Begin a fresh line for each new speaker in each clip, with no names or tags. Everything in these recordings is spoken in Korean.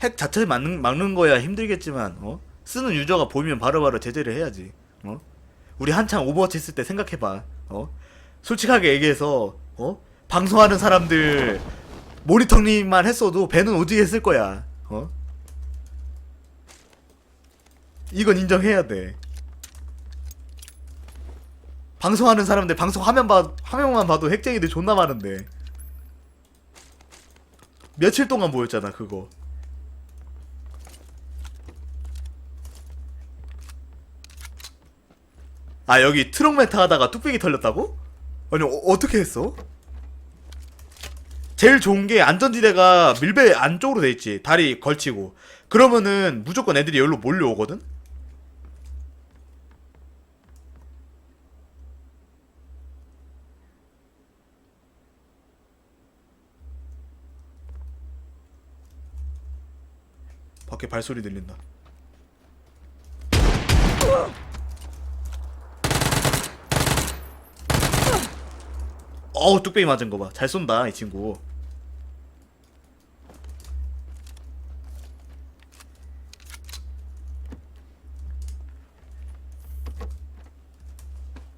핵 자체 막는, 막는 거야 힘들겠지만 어? 쓰는 유저가 보이면 바로바로 제재를 해야지 어? 우리 한창 오버워치 했을 때 생각해봐 어? 솔직하게 얘기해서 어? 방송하는 사람들 모니터링만 했어도 배는 오지게 쓸 거야 어? 이건 인정해야 돼 방송하는 사람들 방송 화면 봐 화면만 봐도 핵쟁이들 존나 많은데 며칠 동안 보였잖아 그거 아 여기 트럭 메타 하다가 뚝배기 털렸다고? 아니 어, 떻게 했어? 제일 좋은 게 안전지대가 밀배 안쪽으로 돼 있지 다리 걸치고 그러면은 무조건 애들이 여기로 몰려오거든? 밖에 발소리 들린다 어우 뚝배기 맞은 거 봐. 잘 쏜다 이 친구.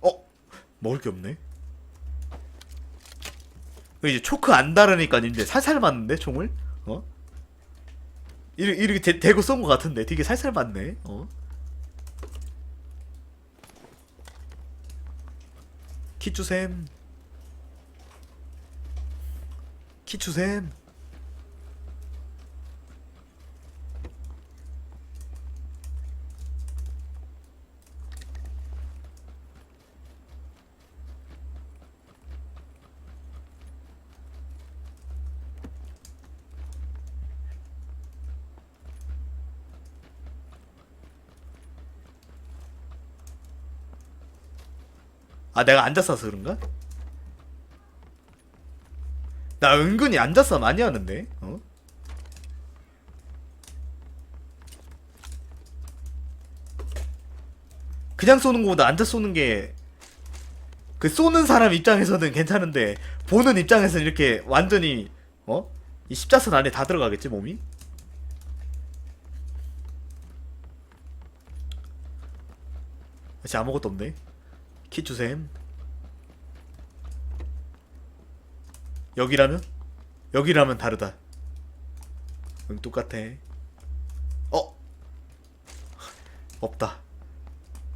어? 먹을 게 없네. 이제 초크 안 다르니까 이제 살살 맞는데 총을? 어? 이렇게, 이렇게 대, 대고 쏜거 같은데. 되게 살살 맞네. 어? 키추셈 키추셈 아 내가 앉았어서 그런가? 나 은근히 앉아서 많이 하는데 어? 그냥 쏘는 거보다 앉아 쏘는 게 그 쏘는 사람 입장에서는 괜찮은데 보는 입장에서는 이렇게 완전히 어? 이 십자선 안에 다 들어가겠지 몸이? 진짜 아무것도 없네 키추셈 여기라면? 여기라면 다르다. 응 똑같아. 어? 없다.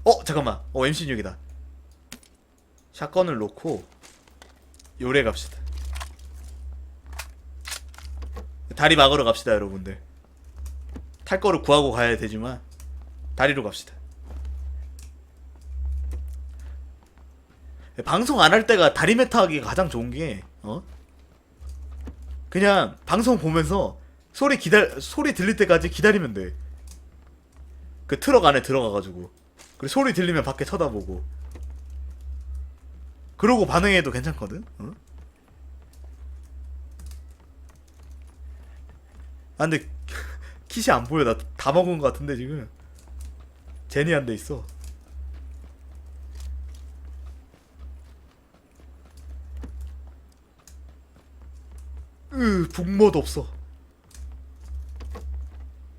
어 잠깐만. 어 MC6이다. 샷건을 놓고 요래 갑시다. 다리 막으러 갑시다 여러분들. 탈 거를 구하고 가야 되지만 다리로 갑시다. 방송 안 할 때가 다리 메타 하기가 가장 좋은 게 어? 그냥 방송 보면서 소리 기다 소리 들릴 때까지 기다리면 돼. 그 트럭 안에 들어가가지고 그리고 소리 들리면 밖에 쳐다보고 그러고 반응해도 괜찮거든. 어? 아 근데 kit이 안 보여 나 다 먹은 것 같은데 지금 제니한데 있어. 으, 북모도 없어.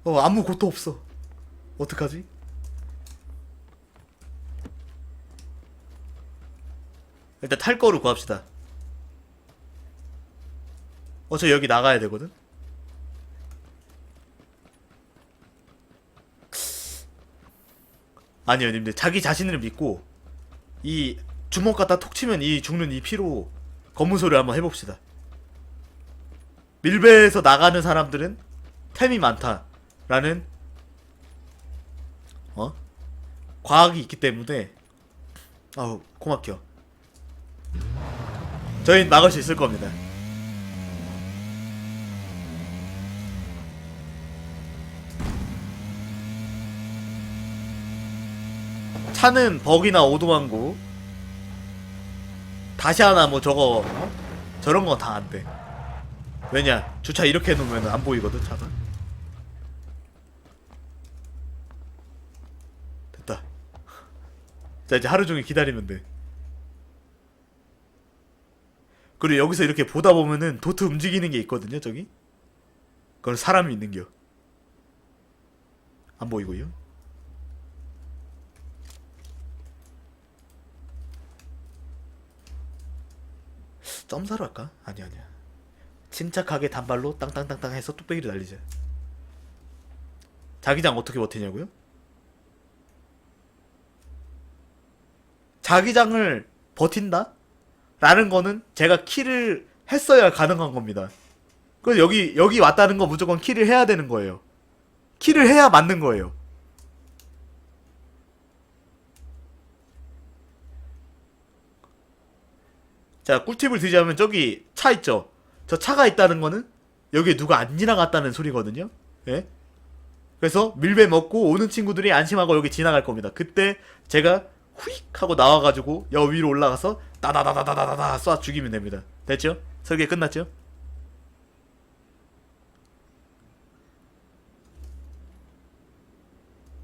어, 아무 곳도 없어. 어떡하지? 일단 탈 거를 구합시다. 어, 저 여기 나가야 되거든? 아니요, 님들. 자기 자신을 믿고, 이 주먹 갖다 톡 치면 이 죽는 이 피로 검은 소리 한번 해봅시다. 밀배에서 나가는 사람들은 템이 많다라는 어 과학이 있기 때문에 아우 고맙겨 저희 막을 수 있을 겁니다. 차는 버기나 오도망구 다시 하나 뭐 저거 어? 저런 거 다 안 돼. 왜냐 주차 이렇게 해놓으면 안 보이거든 차가 됐다 자 이제 하루 종일 기다리면 돼 그리고 여기서 이렇게 보다 보면은 도트 움직이는 게 있거든요 저기 그건 사람이 있는겨 안 보이고요. 점사로 할까? 아니 아니야. 침착하게 단발로 땅땅땅땅 해서 뚝배기를 날리자. 자기장 어떻게 버티냐고요? 자기장을 버틴다? 라는 거는 제가 킬을 했어야 가능한 겁니다. 그래서 여기 여기 왔다는 건 무조건 킬을 해야 되는 거예요. 킬을 해야 맞는 거예요. 자, 꿀팁을 드리자면 저기 차 있죠? 저 차가 있다는 거는 여기에 누가 안 지나갔다는 소리거든요? 예? 그래서 밀배 먹고 오는 친구들이 안심하고 여기 지나갈 겁니다. 그때 제가 후익 하고 나와가지고 여 위로 올라가서 따다다다다다다 쏴 죽이면 됩니다. 됐죠? 설계 끝났죠?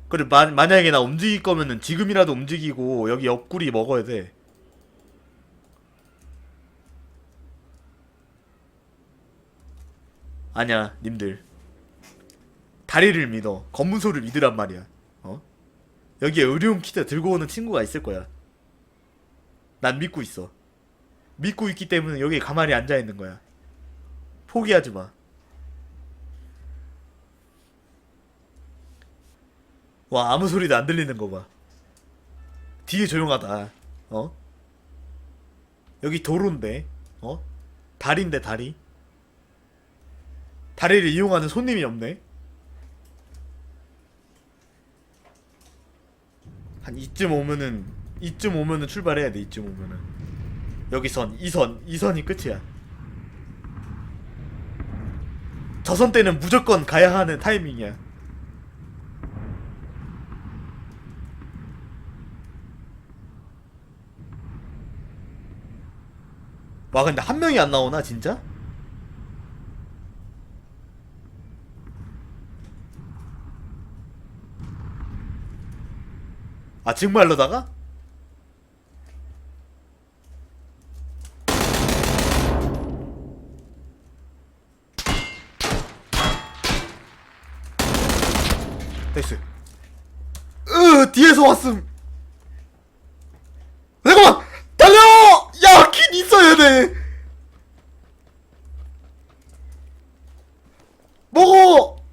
그래 만, 만약에 나 움직일 거면은 지금이라도 움직이고 여기 옆구리 먹어야 돼. 아니야, 님들. 다리를 믿어. 검문소를 믿으란 말이야. 어? 여기에 의료용 키트 들고 오는 친구가 있을 거야. 난 믿고 있어. 믿고 있기 때문에 여기 가만히 앉아 있는 거야. 포기하지 마. 와, 아무 소리도 안 들리는 거 봐. 뒤에 조용하다. 어? 여기 도로인데, 어? 다리인데, 다리. 다리를 이용하는 손님이 없네. 한 이쯤 오면은 이쯤 오면은 출발해야 돼. 이쯤 오면은 여기 선, 이 선, 이 선이 끝이야. 저 선 때는 무조건 가야 하는 타이밍이야. 와 근데 한 명이 안 나오나 진짜? 아 정말로다가? 됐어. 으 뒤에서 왔음. 잠깐만 달려! 야, kin 있어야 돼. 먹어.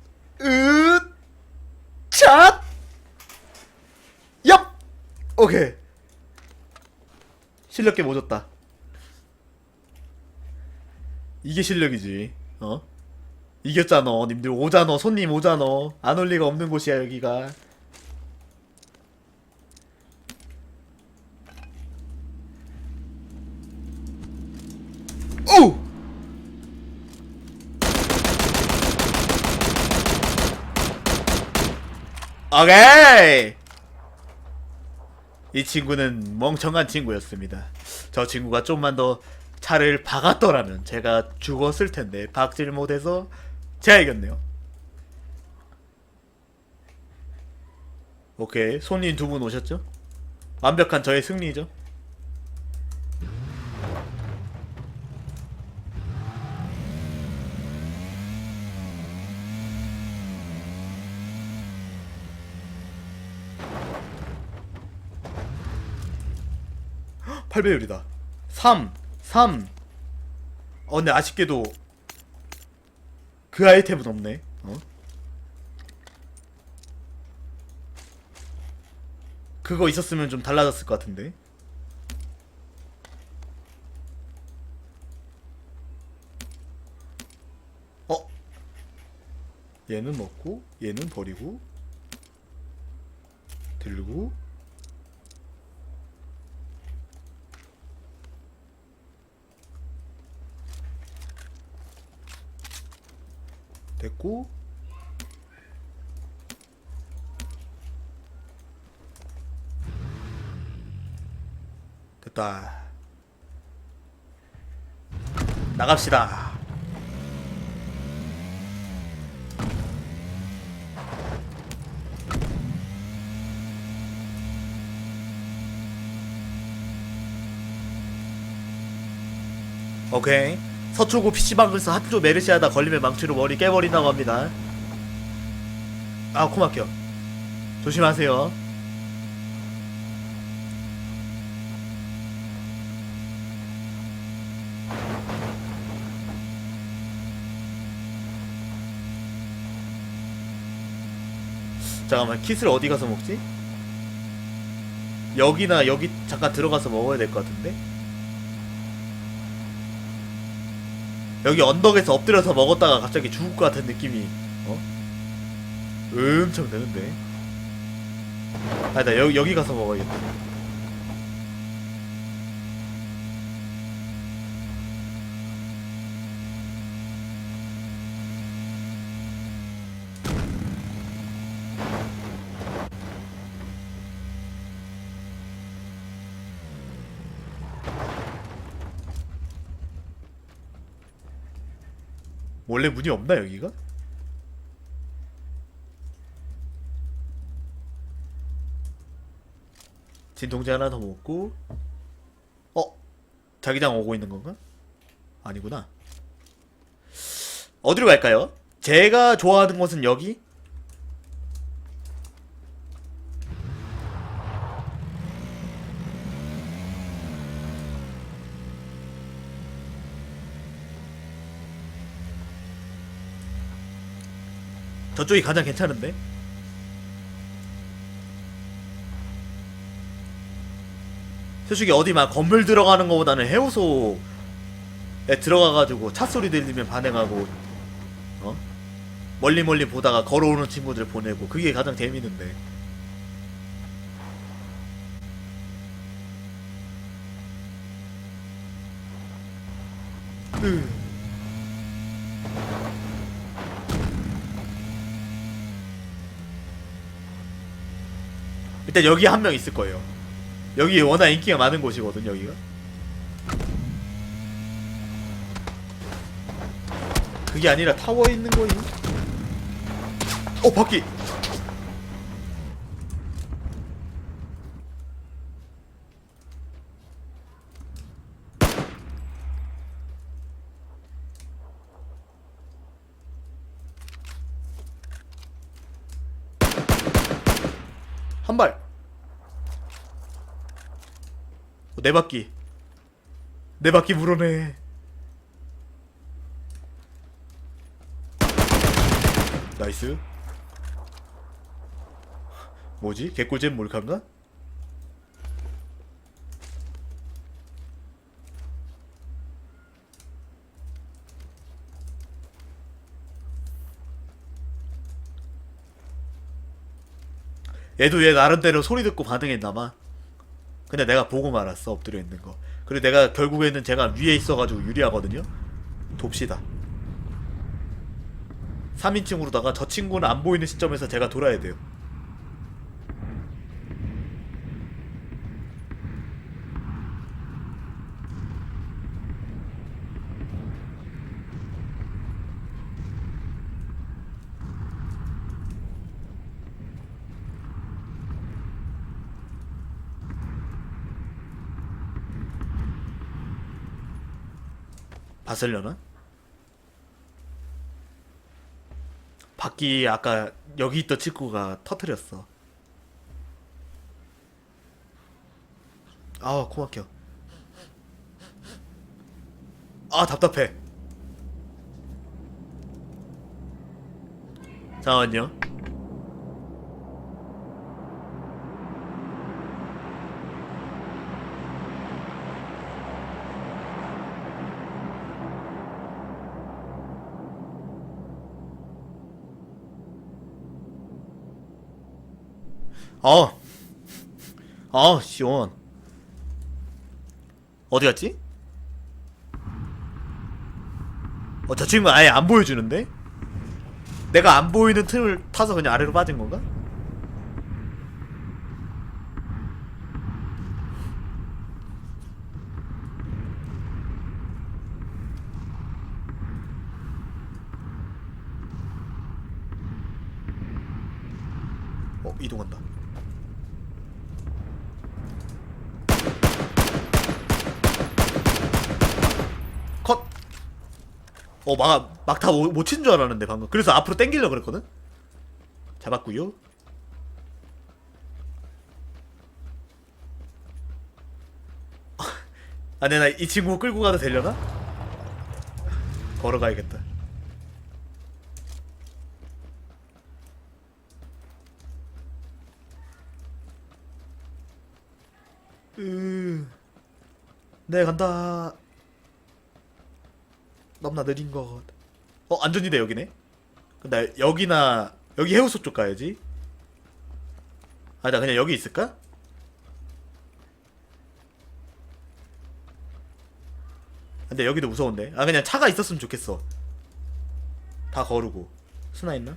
으, 찻. 얍. 오케이. 실력게 모졌다. 이게 실력이지. 어? 이겼잖아. 님들 오잖아. 손님 오잖아. 안 올 리가 없는 곳이야 여기가. 오! 오케이! 이 친구는 멍청한 친구였습니다. 저 친구가 좀만 더 차를 박았더라면 제가 죽었을 텐데 박질 못해서 제가 이겼네요. 오케이 손님 두 분 오셨죠? 완벽한 저의 승리죠. 8배율이다. 3, 3. 어, 근데 아쉽게도 그 아이템은 없네. 어? 그거 있었으면 좀 달라졌을 것 같은데. 어? 얘는 먹고, 얘는 버리고, 들고, 됐고, 됐다. 나갑시다. 오케이. 서초구 PC방에서 합조 메르시하다 걸리면 망치로 머리 깨버린다고 합니다. 아, 코 막혀. 조심하세요. 잠깐만 킷을 어디 가서 먹지? 여기나 여기 잠깐 들어가서 먹어야 될 것 같은데? 여기 언덕에서 엎드려서 먹었다가 갑자기 죽을 것 같은 느낌이 어? 엄청 되는데 아니다 여기, 여기 가서 먹어야겠다 원래 문이 없나 여기가? 진통제 하나 더 먹고 어? 자기장 오고 있는 건가? 아니구나 어디로 갈까요? 제가 좋아하는 곳은 여기? 저쪽이 가장 괜찮은데? 솔직히 어디 막 건물 들어가는 것보다는 해우소에 들어가가지고 차 소리 들리면 반응하고 어? 멀리 멀리 보다가 걸어오는 친구들 보내고 그게 가장 재밌는데 으. 일단 여기 한 명 있을 거예요. 여기 워낙 인기가 많은 곳이거든 여기가. 그게 아니라 타워에 있는 거임. 어 바퀴. 한 발. 어, 네 바퀴. 네 바퀴 물어내. 나이스. 뭐지? 개꿀잼 몰카인가? 얘도 얘 나름대로 소리 듣고 반응했나봐. 근데 내가 보고 말았어 엎드려 있는 거. 그리고 내가 결국에는 제가 위에 있어가지고 유리하거든요. 돕시다. 3인칭으로다가 저 친구는 안 보이는 시점에서 제가 돌아야 돼요. 봤으려나? 바퀴 아까 여기 있던 친구가 터트렸어. 아, 코 막혀. 아, 답답해. 잠깐만요. 어. 아, 시원. 어디 갔지? 어, 저 친구 아예 안 보여주는데? 내가 안 보이는 틈을 타서 그냥 아래로 빠진 건가? 어, 막, 막 다 못, 친줄 알았는데, 방금. 그래서 앞으로 땡기려고 그랬거든? 잡았구요. 아, 내나 이 친구 끌고 가도 되려나? 걸어가야겠다. 으... 네, 간다. 너무나 느린 것. 어 안전지대 여기네. 나 여기나 여기 해우소 쪽 가야지. 아 나 그냥 여기 있을까? 근데 여기도 무서운데. 아 그냥 차가 있었으면 좋겠어. 다 거르고. 수나 있나?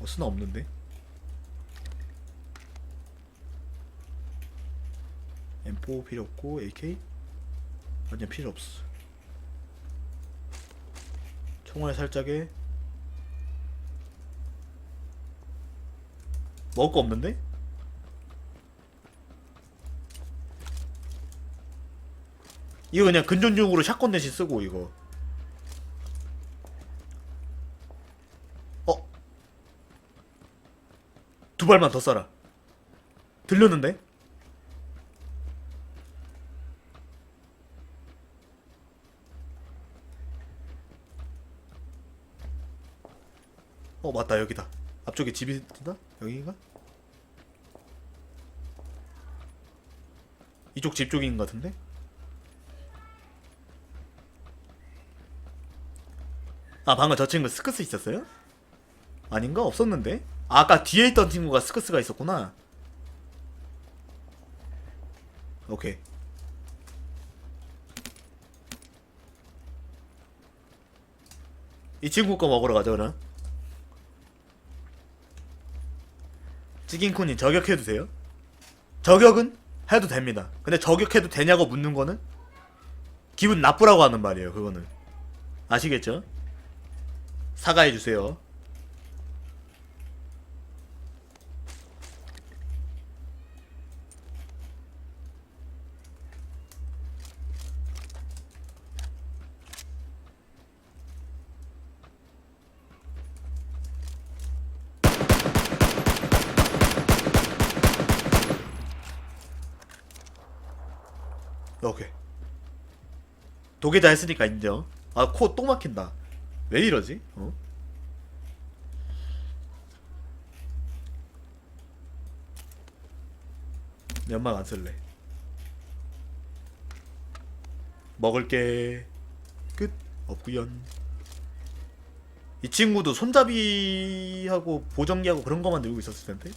어 수나 없는데. M4 필요 없고 AK 아니야 필요 없어. 총알 살짝에 먹을 거 없는데? 이거 그냥 근전용으로 샷건 대신 쓰고 이거 어? 두 발만 더 쏴라 들렸는데? 어 맞다 여기다 앞쪽에 집이 있나? 여기인가? 이쪽 집 쪽인 것 같은데? 아 방금 저 친구 스크스 있었어요? 아닌가? 없었는데? 아, 아까 뒤에 있던 친구가 스크스가 있었구나 오케이 이 친구 거 먹으러 가자 그럼 찌긴코님 저격해도 돼요? 저격은 해도 됩니다 근데 저격해도 되냐고 묻는 거는 기분 나쁘라고 하는 말이에요 그거는 아시겠죠? 사과해 주세요. 도계자 했으니까 인정. 아, 코 또 막힌다. 왜 이러지? 어? 연막 안 쓸래. 먹을게. 끝. 없구연. 이 친구도 손잡이하고 보정기하고 그런 거만 들고 있었을 텐데.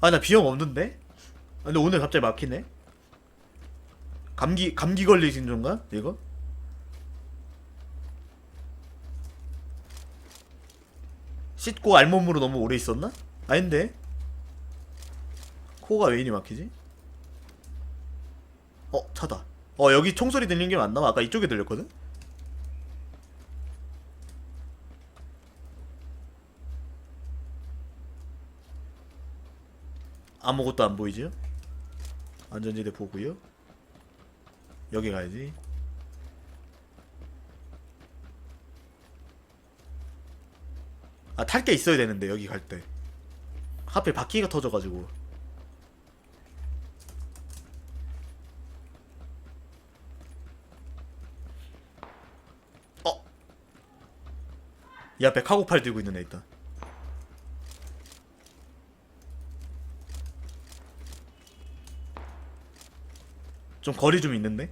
아, 나 비염 없는데? 아, 근데 오늘 갑자기 막히네? 감기 감기 걸리신 건가? 이거? 씻고 알몸으로 너무 오래 있었나? 아닌데. 코가 왜 이리 막히지? 어, 차다. 어, 여기 총소리 들리는 게 맞나? 아까 이쪽에 들렸거든? 아무것도 안 보이죠? 안전지대 보고요. 여기 가야지. 아, 탈 게 있어야 되는데, 여기 갈 때. 하필 바퀴가 터져가지고. 어! 이 앞에 카고팔 들고 있는 애 있다. 좀 거리 좀 있는데?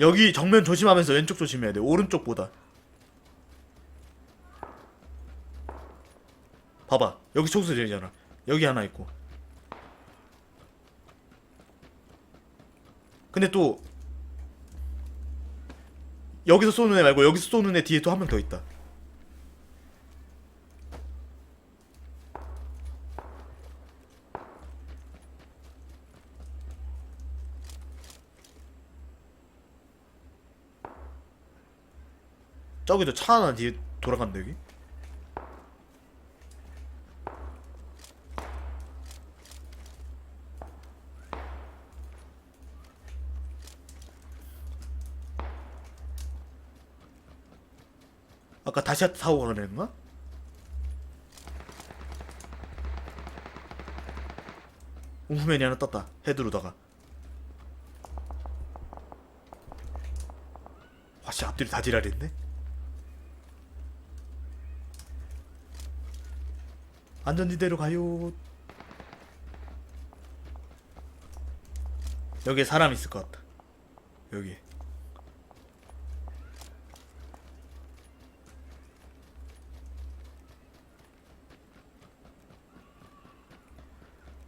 여기 정면 조심하면서 왼쪽 조심해야 돼. 오른쪽보다. 봐봐. 여기 총수 들리잖아. 여기 하나 있고. 근데 또 여기서 쏘는 애 말고 여기서 쏘는 애 뒤에 또 한 명 더 있다. 저기도 차 하나 뒤에 돌아간다 여기? 아까 다시 타고 가려했나? 후면이 하나 떴다. 헤드로다가. 와씨 앞뒤로 다 지랄했네. 안전지대로 가요 여기에 사람 있을 것 같다 여기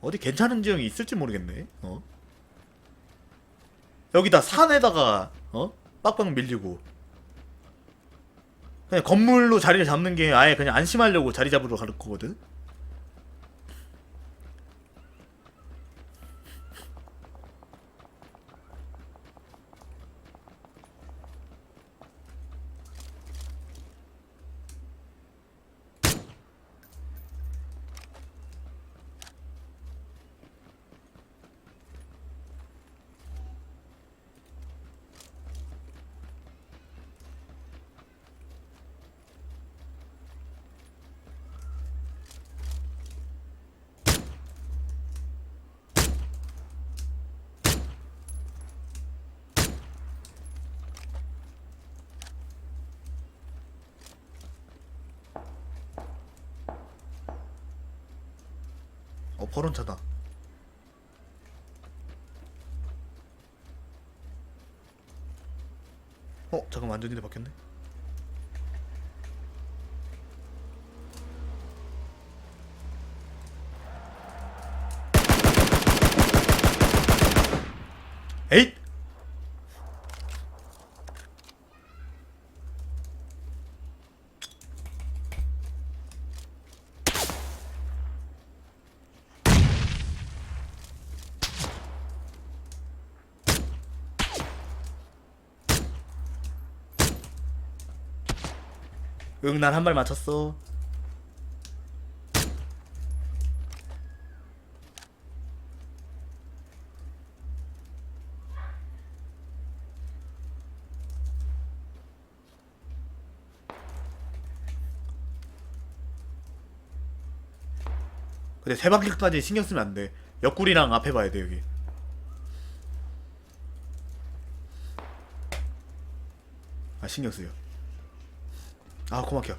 어디 괜찮은 지형이 있을지 모르겠네. 어? 여기다 산에다가 어? 빡빡 밀리고 그냥 건물로 자리를 잡는 게 아예 그냥 안심하려고 자리 잡으러 갈 거거든. 어 버런차다. 어 잠깐 완전히 바뀌었네. 에잇! 응, 난 한 발 맞췄어. 근데 세 바퀴까지 신경 쓰면 안 돼. 옆구리랑 앞에 봐야 돼, 여기. 아, 신경 쓰여. 아, 고막혀.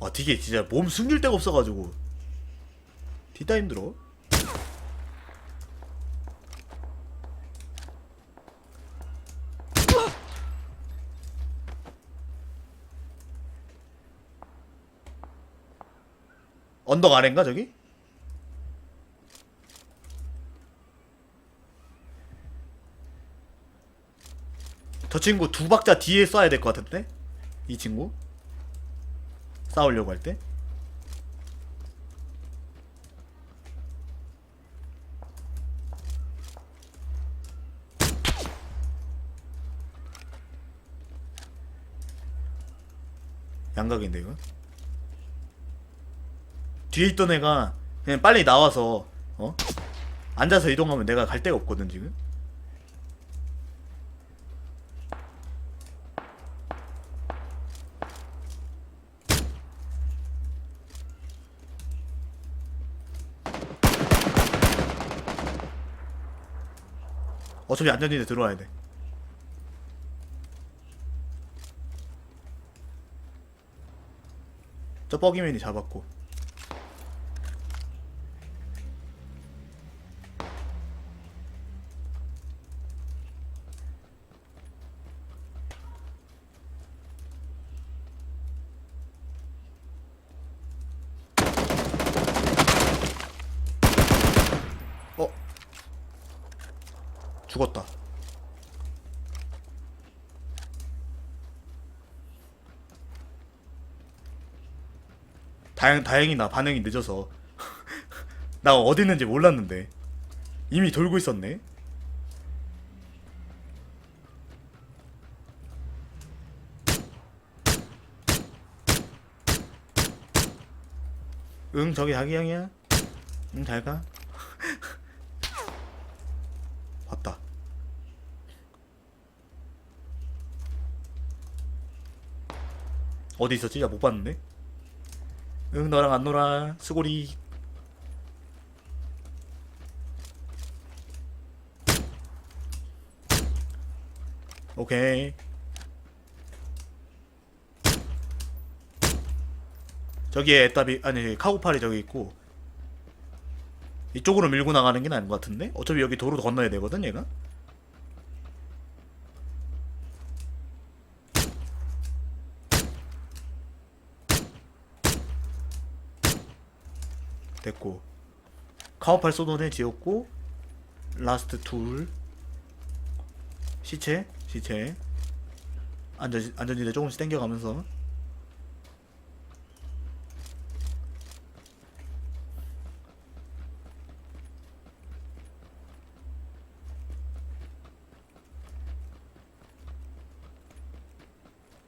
아, 되게 진짜 몸 숨길 데가 없어가지고. 뒤따 힘들어. 언덕 아래인가 저기? 친구 두 박자 뒤에 쏴야 될 것 같은데? 이 친구? 싸우려고 할 때? 양각인데 이거? 뒤에 있던 애가 그냥 빨리 나와서 어? 앉아서 이동하면 내가 갈 데가 없거든 지금 어차피 안전지대 들어와야 돼. 저 뻐기맨이 잡았고. 다행, 다행이나 반응이 늦어서. 나 어디 있는지 몰랐는데. 이미 돌고 있었네. 응, 저기 자기 형이야. 응, 잘 가. 봤다. 어디 있었지? 야, 못 봤는데? 응 너랑 안 놀아. 수고리. 오케이. 저기에 애답이 아니 카고팔이 저기 있고. 이쪽으로 밀고 나가는 게 나은 것 같은데? 어차피 여기 도로 건너야 되거든 얘가 됐고 카오팔 쏘던에 지었고 라스트 툴 시체 시체. 안전 안전지대 조금씩 당겨가면서.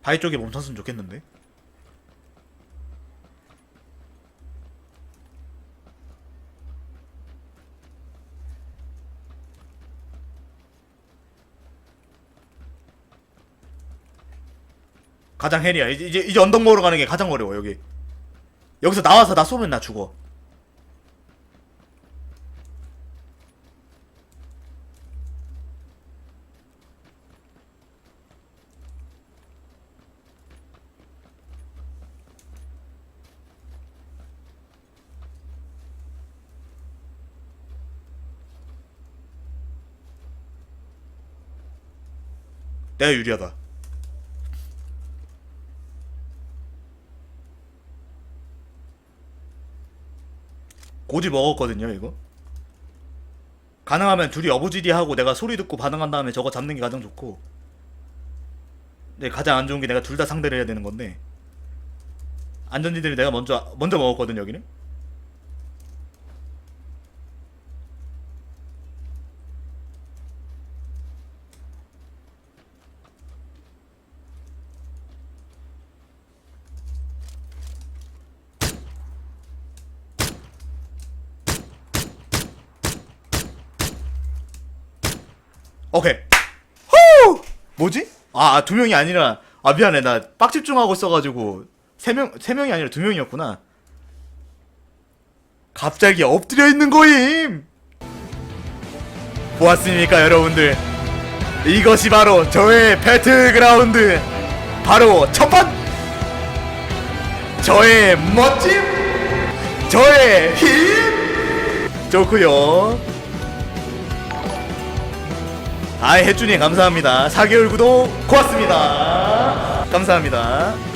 바위 쪽에 멈췄으면 좋겠는데 가장 헬이야. 이제 이제, 이제 언덕 먹으러 가는 게 가장 어려워 여기. 여기서 나와서 나 쏘면 나 죽어. 내가 유리하다 고지 먹었거든요 이거. 가능하면 둘이 어부지리 하고 내가 소리 듣고 반응한 다음에 저거 잡는 게 가장 좋고. 근데 가장 안 좋은 게 내가 둘 다 상대를 해야 되는 건데. 안전지들이 내가 먼저 먼저 먹었거든 여기는 오케이. 후! 뭐지? 아두 명이 아니라. 아 미안해. 나 빡집중하고 있어가지고 세 명 세 명이 아니라 두 명이었구나. 갑자기 엎드려 있는 거임! 보았습니까 여러분들? 이것이 바로 저의 배틀그라운드. 바로 첫판! 저의 멋짐! 저의 힘! 좋구요 아이 혜준이 감사합니다. 4개월 구독 고맙습니다. 감사합니다